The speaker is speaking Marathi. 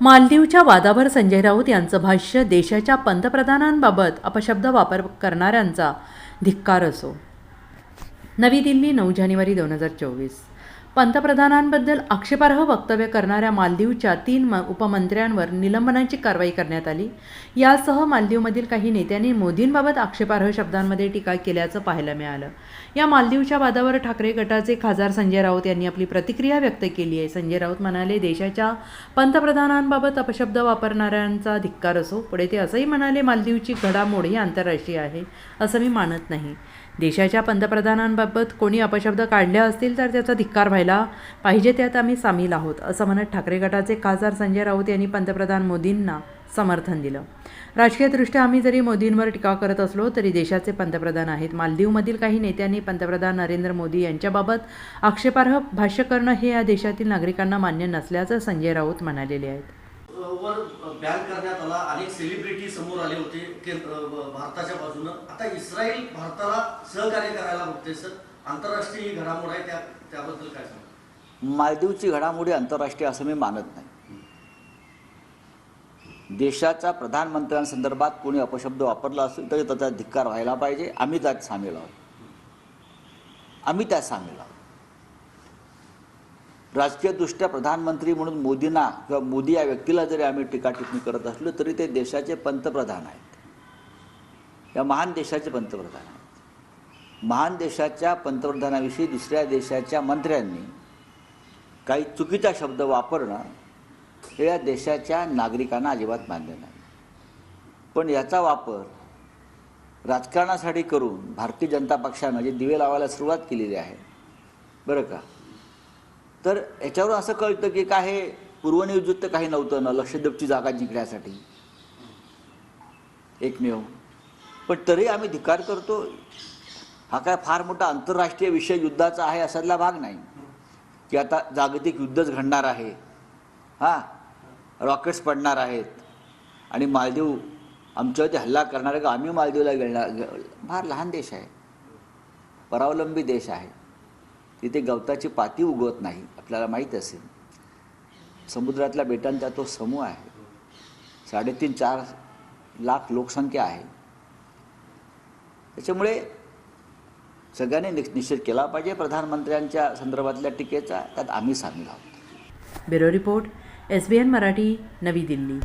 मालदीवच्या वादावर संजय राऊत यांचं भाष्य देशाच्या पंतप्रधानांबाबत अपशब्द वापर करणाऱ्यांचा धिक्कार असो. नवी दिल्ली नऊ जानेवारी दोन हजार चोवीस. पंतप्रधानांबद्दल आक्षेपार्ह वक्तव्य करणाऱ्या मालदीवच्या तीन म उपमंत्र्यांवर निलंबनाची कारवाई करण्यात आली. यासह मालदीवमधील काही नेत्यांनी मोदींबाबत आक्षेपार्ह शब्दांमध्ये टीका केल्याचं पाहायला मिळालं. या मालदीवच्या वादावर ठाकरे गटाचे खासदार संजय राऊत यांनी आपली प्रतिक्रिया व्यक्त केली आहे. संजय राऊत म्हणाले देशाच्या पंतप्रधानांबाबत अपशब्द वापरणाऱ्यांचा धिक्कार असो पुढे ते असंही म्हणाले मालदीवची घडामोड ही आंतरराष्ट्रीय आहे असं मी मानत नाही. देशाच्या पंतप्रधानांबाबत कोणी अपशब्द काढले असतील तर त्याचा धिक्कार व्हायला पाहिजे त्यात आम्ही सामील आहोत असं म्हणत ठाकरे गटाचे खासदार संजय राऊत यांनी पंतप्रधान मोदींना समर्थन दिलं. राजकीयदृष्ट्या आम्ही जरी मोदींवर टीका करत असलो तरी देशाचे पंतप्रधान आहेत. मालदीवमधील काही नेत्यांनी पंतप्रधान नरेंद्र मोदी यांच्याबाबत आक्षेपार्ह भाष्य करणं हे या देशातील नागरिकांना मान्य नसल्याचं संजय राऊत म्हणालेले आहेत. वर बॅन करण्यात आला. अनेक सेलिब्रिटी समोर आले होते. भारताच्या बाजूनं. आता इस्रायल भारताला सहकार्य करायला बघते सर. आंतरराष्ट्रीय ही घडामोड आहे त्या त्याबद्दल काय सांगा मालदीवची घडामोडी आंतरराष्ट्रीय असं मी मानत नाही. देशाच्या प्रधानमंत्र्यांसंदर्भात कोणी अपशब्द वापरला असेल तरी त्याचा धिक्कार व्हायला पाहिजे. आम्ही त्यात सामील आहोत. आम्ही त्यात सामील आहोत. राजकीयदृष्ट्या प्रधानमंत्री म्हणून मोदींना किंवा मोदी या व्यक्तीला जरी आम्ही टीकाटिप्पणी करत असलो तरी ते देशाचे पंतप्रधान आहेत. या महान देशाचे पंतप्रधान आहेत. महान देशाच्या पंतप्रधानाविषयी दुसऱ्या देशाच्या मंत्र्यांनी काही चुकीचा शब्द वापरणं हे या देशाच्या नागरिकांना अजिबात मान्य नाही. पण याचा वापर राजकारणासाठी करून भारतीय जनता पक्षानं जे दिवे लावायला सुरुवात केलेली आहे बरं का? तर याच्यावर असं कळतं की काय हे पूर्वनियोजित काही नव्हतं ना लक्षद्वीपची जागा जिंकण्यासाठी. एकमेव. पण तरी आम्ही धिकार करतो हा काय फार मोठा आंतरराष्ट्रीय विषय युद्धाचा आहे असातला भाग नाही. की आता जागतिक युद्धच घडणार आहे. हां रॉकेट्स पडणार आहेत. आणि मालदीव आमच्यावरती हल्ला करणार आहे का? आम्ही मालदीवला गेणार फार लहान देश आहे. परावलंबी देश आहे. तिथे गवताची पाती उगवत नाही आपल्याला माहीत असेल. समुद्रातल्या बेटांचा तो समूह आहे. साडेतीन चार लाख लोकसंख्या आहे. त्याच्यामुळे सगळ्यांनी नि केला पाहिजे प्रधानमंत्र्यांच्या संदर्भातल्या टीकेचा त्यात आम्ही सामील आहोत. Bureau report S B N Marathi Navi Delhi.